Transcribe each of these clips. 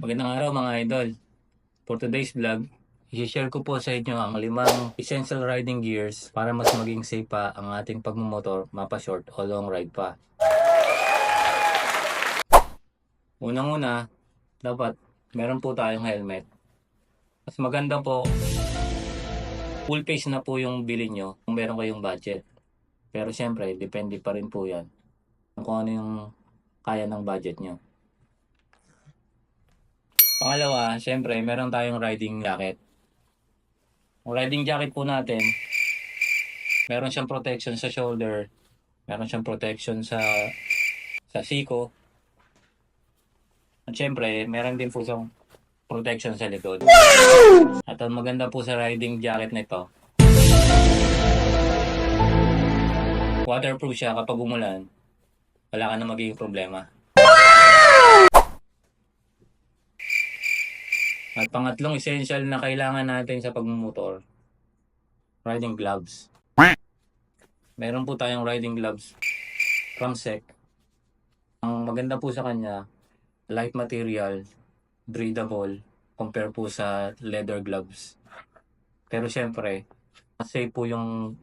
Magandang araw mga idol. For today's vlog, i-share ko po sa inyo ang limang essential riding gears para mas maging safe pa ang ating pagmumotor, mapa short o long ride pa. Unang-una, dapat meron po tayong helmet. Mas maganda po, full face na po yung bilhin nyo kung meron kayong budget. Pero syempre, depende pa rin po yan kung ano yung kaya ng budget nyo. Pangalawa, syempre, meron tayong riding jacket. Ang riding jacket po natin, meron siyang protection sa shoulder, meron siyang protection sa sa siko. At syempre, meron din po siyang protection sa likod. At ang maganda po sa riding jacket nito, waterproof siya kapag umulan, wala ka na magiging problema. At pangatlong essential na kailangan natin sa pagmumotor, riding gloves. Meron po tayong riding gloves from SEC. Ang maganda po sa kanya, light material, breathable, compare po sa leather gloves. Pero syempre, mas safe po yung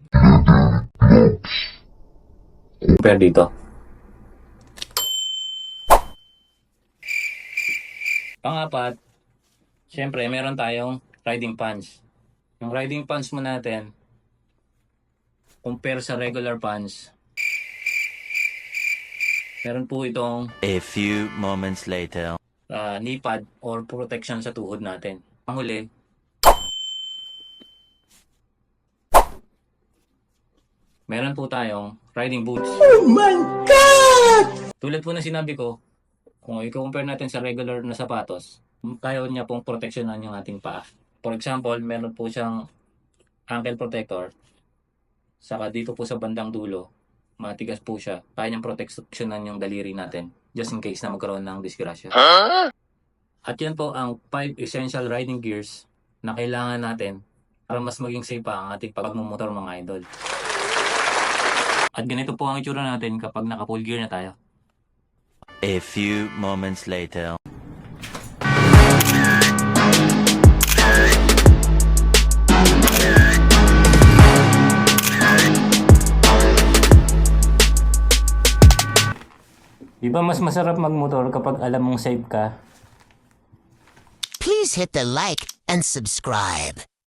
compare dito. Pangapat, Siyempre, meron tayong riding pants. Yung riding pants mo natin, compare sa regular pants, meron po itong A few moments later. ah, knee pad or protection sa tuhod natin. Ang huli, meron po tayong riding boots. Oh my God! Tulad po na sinabi ko, kung i-compare natin sa regular na sapatos, kaya niya pong proteksyonan yung ating paa. For example, meron po siyang ankle protector. Saka dito po sa bandang dulo, matigas po siya. Kaya niyang proteksyonan yung daliri natin just in case na magkaroon ng disgrasya. At yan po ang 5 essential riding gears na kailangan natin para mas maging safe pa ang ating pagmumotor mga idol. At ganito po ang itsura natin kapag naka-full gear na tayo. A few moments later. Di ba mas masarap magmotor kapag alam mong safe ka? Please hit the like and subscribe.